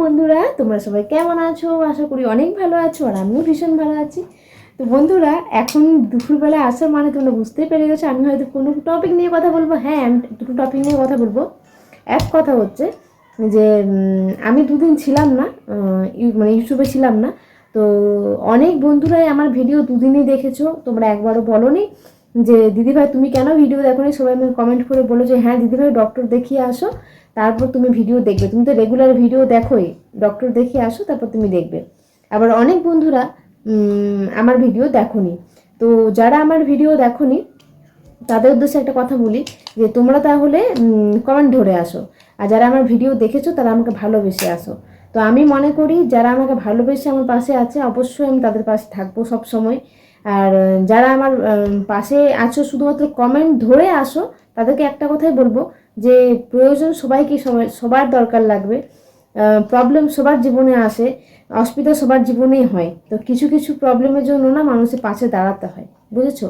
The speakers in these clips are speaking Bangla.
বন্ধুরা, তোমরা সবাই কেমন আছো? আশা করি অনেক ভালো আছো আর আমিও ভীষণ ভালো আছি। তো বন্ধুরা, এখন দুপুরবেলা আসার মানে তোমরা বুঝতেই পেরে গেছো, আমি হয়তো কোনো টপিক নিয়ে কথা বলব। হ্যাঁ আমি দুটো টপিক নিয়ে কথা বলব। এক কথা হচ্ছে যে আমি দুদিন ছিলাম না মানে ইউটিউবে ছিলাম না। তো অনেক বন্ধুরাই আমার ভিডিও দুদিনই দেখেছ। তোমরা একবারও বলো নি যে, দিদিভাই, তুমি কেন ভিডিও দেখোনি? সবাই আমাকে কমেন্ট করে বলো যে হ্যাঁ দিদিভাই ডক্টর দেখিয়ে আসো। তারপর তুমি ভিডিও দেখবে। তুমি তো রেগুলার ভিডিও দেখোই। ডক্টর দেখিয়ে আসো, তারপর তুমি দেখবে। আবার অনেক বন্ধুরা আমার ভিডিও দেখোনি। তো যারা আমার ভিডিও দেখোনি, তাদের উদ্দেশ্যে একটা কথা বলি, যে তোমরা তাহলে কমেন্ট ধরে আসো। আর যারা আমার ভিডিও দেখেছ, তারা আমাকে ভালোবেসে আসো। তো আমি মনে করি, যারা আমাকে ভালোবেসে আমার পাশে আছে, অবশ্যই আমি তাদের পাশে থাকব সব সময় আর যারা আমার পাশে আছো, শুধুমাত্র কমেন্ট ধরে আসো, তাদেরকে একটা কথাই বলব যে প্রয়োজন সবাইকে সবাই, সবার দরকার লাগবে। প্রবলেম সবার জীবনে আসে, অসুবিধা সবার জীবনেই হয়। তো কিছু কিছু প্রবলেমের জন্য না মানুষের পাশে দাঁড়াতে হয়। বুঝেছ?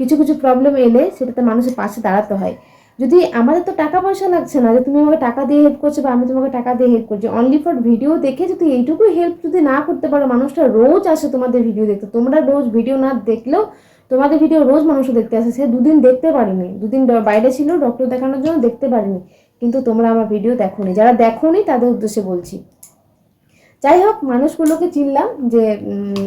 কিছু কিছু প্রবলেম এলে সেটাতে মানুষের পাশে দাঁড়াতে হয়। যদি আমাদের তো টাকা পয়সা লাগছে না, যে তুমি আমাকে টাকা দিয়ে হেল্প করছ বা আমি তোমাকে টাকা দিয়ে হেল্প করছি অনলি ফর ভিডিও দেখে যদি এইটুকু হেল্প যদি না করতে পারো, মানুষটা রোজ আসে তোমাদের ভিডিও দেখতে। তোমরা রোজ ভিডিও না দেখলেও তোমাদের ভিডিও রোজ মানুষ দেখতে আসে সে দুদিন দেখতে পারিনি। দুদিন বাইরে ছিল ডক্টর দেখানোর জন্য দেখতে পারিনি। কিন্তু তোমরা আমার ভিডিও দেখোনি। যারা দেখোনি তাদের উদ্দেশ্যে বলছি। যাই হোক মানুষগুলোকে চিনলাম যে উম,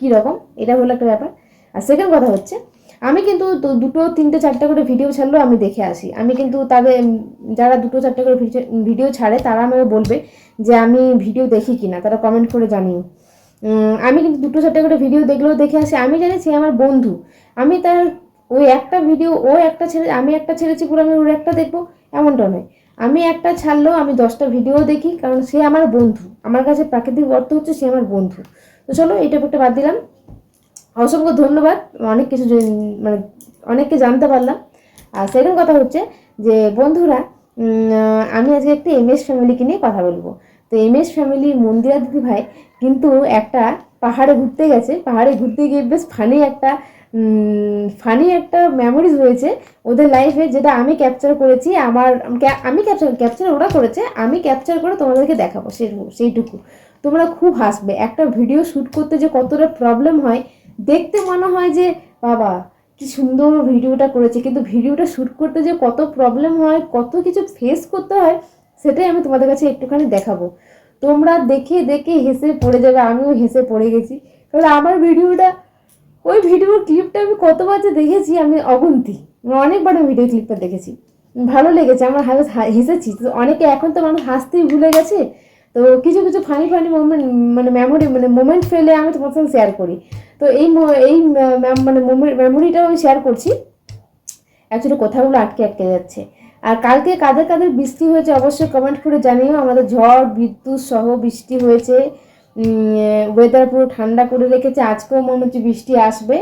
কী রকম এটা হলো একটা ব্যাপার। আর সেকেন্ড কথা হচ্ছে আমি কিন্তু দুটো তিনটে চারটে করে ভিডিও ছাড়লেও আমি দেখে আসি। আমি কিন্তু তাদের যারা দুটো চারটে করে ভিডিও- ছাড়ে তারা আমাকে বলবে যে আমি ভিডিও দেখি কিনা তারা কমেন্ট করে জানিও। আমি কিন্তু দুটো চারটে করে ভিডিও দেখলেও দেখে আসি। আমি জানি সে আমার বন্ধু। আমি তার ওই একটা ভিডিও ও একটা ছেড়ে আমি একটা ছেড়েছি পুরো আমি ওর একটা দেখব, এমনটা নয়। আমি একটা ছাড়লেও আমি দশটা ভিডিও দেখি, কারণ সে আমার বন্ধু। আমার কাছে প্রাকৃতিক অর্থ হচ্ছে সে আমার বন্ধু। তো চলো এটা একটা বাদ দিলাম। অসংখ্য ধন্যবাদ। অনেক কিছু মানে অনেককে জানতে পারলাম। আর সেকেন্ড কথা হচ্ছে যে, বন্ধুরা আমি আজকে একটি এম এস ফ্যামিলিকে নিয়ে কথা বলব। তো এমএস ফ্যামিলি মন্দিরা দিদি ভাই কিন্তু একটা পাহাড়ে ঘুরতে গেছে। পাহাড়ে ঘুরতে গিয়ে বেশ ফানি একটা ফানি একটা মেমোরিজ হয়েছে ওদের লাইফে যেটা আমি ক্যাপচার করেছি। আমার আমি ক্যাপচার ক্যাপচার ওরা করেছে। আমি ক্যাপচার করে তোমাদেরকে দেখাবো সেই, সেইটুকু। তোমরা খুব হাসবে। একটা ভিডিও শ্যুট করতে যে কতটা প্রবলেম হয়, দেখতে মনে হয় যে, বাবা, কি সুন্দর ভিডিওটা করেছে। কিন্তু ভিডিওটা শ্যুট করতে যে কত প্রবলেম হয়, কত কিছু ফেস করতে হয় সেটাই আমি তোমাদের কাছে একটুখানি দেখাবো। তোমরা দেখে দেখে হেসে পড়ে যাবে, আমিও হেসে পড়ে গেছি। কারণ আমার ভিডিওটা, ওই ভিডিওর ক্লিপটা আমি কতবার যে দেখেছি আমি অগুন্তি। অনেকবার ভিডিও ক্লিপটা দেখেছি। ভালো লেগেছে, আমার হাস- হেসেছি। তো অনেকে এখন তো মানুষ হাসতেই ভুলে গেছে। তো কিছু কিছু ফানি ফানি মোমেন্ট মানে মেমোরি মানে মোমেন্ট ফেলে আমি তোমার সঙ্গে শেয়ার করি। তো এই এই মানে মেমোরিটাও আমি শেয়ার করছি। অ্যাকচুয়ালি কথাগুলো আটকে আটকে যাচ্ছে। আর কালকে কাদের কাদের বৃষ্টি হয়েছে অবশ্যই কমেন্ট করে জানিও। আমাদের ঝড়, বিদ্যুৎ সহ বৃষ্টি হয়েছে। ওয়েদার পুরো ঠান্ডা করে রেখেছে। আজকেও মনে হচ্ছে বৃষ্টি আসবে।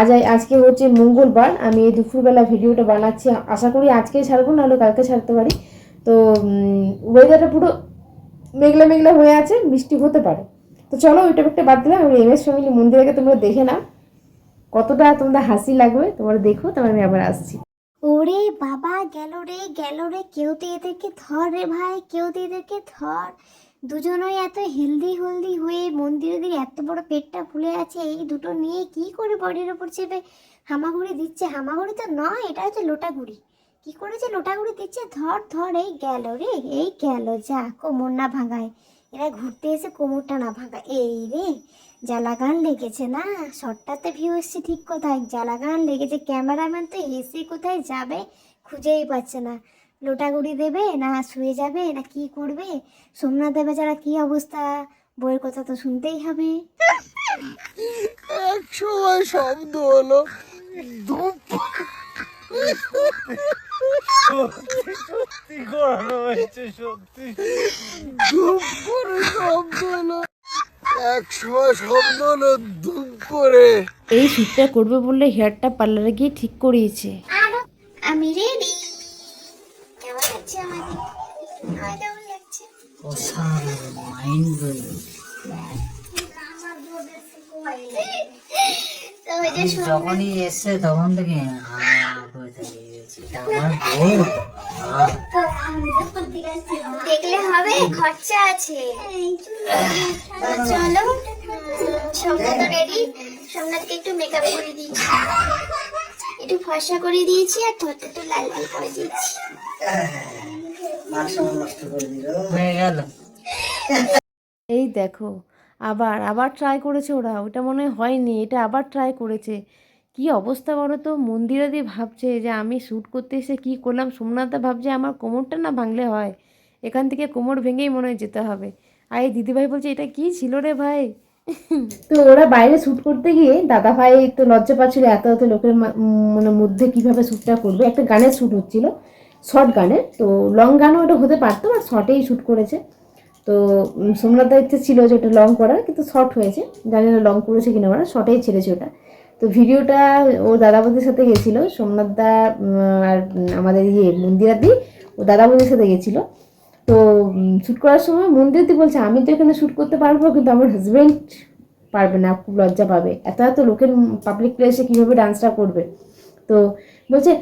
আজ, আজকে হচ্ছে মঙ্গলবার। আমি এই দুপুরবেলা ভিডিওটা বানাচ্ছি। আশা করি আজকেই ছাড়বো, নাহলে কালকে ছাড়তে পারি। তো ওয়েদারটা পুরো মেঘলা মেঘলা হয়ে আছে, বৃষ্টি হতে পারে। তো চলো ওইটা একটা বাদ দিলাম। আমি এম এস ফ্যামিলি মন্দিরকে তোমরা দেখে নাও। কতটা তোমরা হাসি লাগবে, তোমরা দেখো, তারপর আমি আবার আসছি। ওরে বাবা, গেল রে গেল রে। কেউ তো এদেরকে ধর রে ভাই, কেউ তো এদেরকে ধর। দুজনই এত হেলদি হেলদি হয়ে মন্দিরের এত বড় পেটটা ফুলে আছে, এই দুটো নিয়ে কি করে বডির ওপর চেপে হামাগুড়ি দিচ্ছে? হামাগুড়ি তো নয়, এটা হচ্ছে লোটাগুড়ি। কি করেছে? লোটাগুড়ি দিচ্ছে, ধর ধর, এই গেল রে, এই গেল, যা, কোমর না ভাঙায়। এরা ঘুরতে এসে কোমরটা না ভাঙায়। এই রে জ্বালাগান লেগেছে না? শর্টটাতে ভিউ এসছে ঠিক কোথায়? জ্বালাগান লেগেছে। ক্যামেরাম্যান তো হেসে কোথায় যাবে খুঁজেই পাচ্ছে না। লোটাগুড়ি দেবে না শুয়ে যাবে না কি করবে? সোমনাথ দেবে যারা কি অবস্থা? বইয়ের কথা তো শুনতেই হবে। এক সময় শব্দ হলো। সত্যি করানো হয়েছে, সত্যি। শব্দ হলো। করে। এই শ্যুটটা করবে বললে হেয়ারটা পার্লারে গিয়ে ঠিক করিয়েছে। আমি রেডি কেমন লাগছে আমাকে আমার কেমন লাগছে? মাইন্ড ব্লোয়িং তো ওই যে শোন- যখনই এসছে তখন থেকে হা করে থাকে এটা আমার বউ হা। তো দেখলে হবে খরচা আছে। চলো সোমনাথ রেডি সোমনাথকে একটু মেকআপ করে দিয়েছি। একটু ফর্সা করে দিয়েছি আর ঠোঁট একটু লাল লাল করে দিয়েছি। এই দেখো আবার আবার ট্রাই করেছে ওরা। ওটা মনে হয়নি এটা আবার ট্রাই করেছে। কি অবস্থা বলো তো মন্দিরা দিয়ে ভাবছে যে আমি শ্যুট করতে এসে কী করলাম? সোমনাথদা ভাবছে আমার কোমরটা না ভাঙলে হয়। এখান থেকে কোমর ভেঙেই মনে হয় যেতে হবে। আর এই দিদিভাই বলছে, এটা কি ছিল রে ভাই? তো ওরা বাইরে শ্যুট করতে গিয়ে দাদা ভাই তো লজ্জা পাচ্ছিল, এত এত লোকের মানে মধ্যে কীভাবে শ্যুটটা করবে? একটা গানের শ্যুট হচ্ছিল শর্ট গানের। তো লং গানও ওটা হতে পারতো আর শর্টেই শ্যুট করেছে। তো সোমনাথ দায়িত্ব ছিল যে ওটা লং করার, কিন্তু শর্ট হয়েছে। জানি না লং করেছে কিনা ওরা শর্টেই ছেড়েছে ওটা। তো ভিডিওটা ও দাদাবদির সাথে গেছিল, সোমনাথ দা আর আমাদের ইয়ে মন্দিরাদি ও দাদাবদির সাথে গেছিল। তো শ্যুট করার সময় মন্দিরাদি বলছে, আমি তো এখানে শ্যুট করতে পারব, কিন্তু আমার হাজব্যান্ড পারবে না, খুব লজ্জা পাবে। এত এত লোকের পাবলিক প্লেসে কীভাবে ডান্সটা করবে? তো বলছে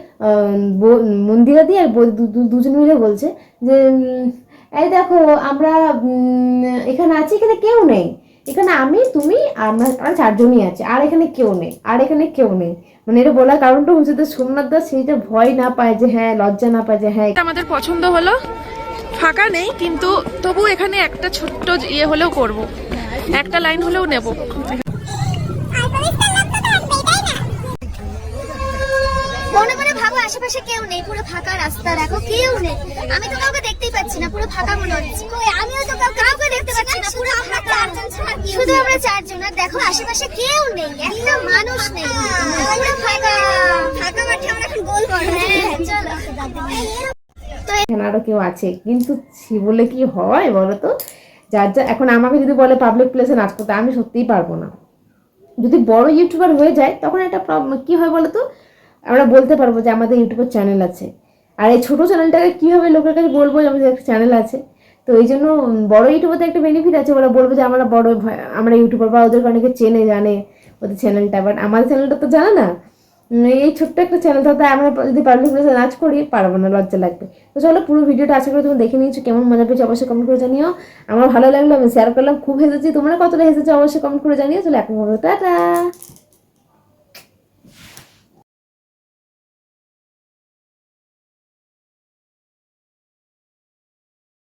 মন্দিরাদি আর দুজন মিলে বলছে যে এই দেখো, আমরা এখানে আছি, এখানে কেউ নেই। এখানে আমি তুমি আর আমরা আমরা চারজনই আছি। আর এখানে কেউ নেই। আর এখানে কেউ নেই। মানে এটা বলার কারণটা হচ্ছে যে সোমনাথ দাস সেইটা ভয় না পায় যে হ্যাঁ লজ্জা না পায় যে হ্যাঁ আমাদের পছন্দ হলো। ফাঁকা নেই কিন্তু তবু এখানে একটা ছোট্ট ইয়ে হলেও করব। একটা লাইন হলেও নেব। মনে মনে ভাবো আশেপাশে কেউ নেই পুরো ফাঁকা রাস্তা দেখো কেউ নেই। আমি তো কাউকে দেখতেই পাচ্ছি না পুরো ফাঁকা মনে হচ্ছে। কই আমিও তো কাউকে কাউকে দেখতে পাচ্ছি না পুরো ফাঁকা শুধু আমরা চারজন আর দেখো আশেপাশে কেউ নেই একটা মানুষ নেই। ফাঁকা ফাঁকা মাঠে আমরা এখন গোল হ্যাঁ চলো। এখানে আরও কেউ আছে কিন্তু সে বলে কি হয় বলো তো? যার যা এখন আমাকে যদি বলে পাবলিক প্লেসে নাচ করতে আমি সত্যিই পারব না। যদি বড় ইউটিউবার হয়ে যায় তখন একটা প্রব- কি হয় বলো তো? আমরা বলতে পারব যে আমাদের ইউটিউবের চ্যানেল আছে। আর এই ছোটো চ্যানেলটাকে কীভাবে লোকের কাছে বলব যে আমাদের একটা চ্যানেল আছে? তো এই জন্য বড় ইউটিউবারতে একটা বেনিফিট আছে, ওরা বলব যে আমরা বড় আমরা ইউটিউবার বা ওদেরকে অনেকে চেনে, জানে ওদের চ্যানেলটা বাট আমাদের চ্যানেলটা তো জানে না। এই ছোট্ট একটা চ্যানেল থাকতে আমরা যদি পাবলিক প্লেসে নাচ করি, পারব না, লজ্জা লাগবে। তো চলো পুরো ভিডিওটা আশা করি তুমি দেখে নিয়েছো, কেমন মজা পেয়েছ অবশ্যই কমেন্ট করে জানিও। আমার ভালো লাগল, আমি শেয়ার করলাম, খুব হেসেছি, তোমরা কতটা হেসেছো অবশ্যই কমেন্ট করে জানিও। চলো এখন টাটা!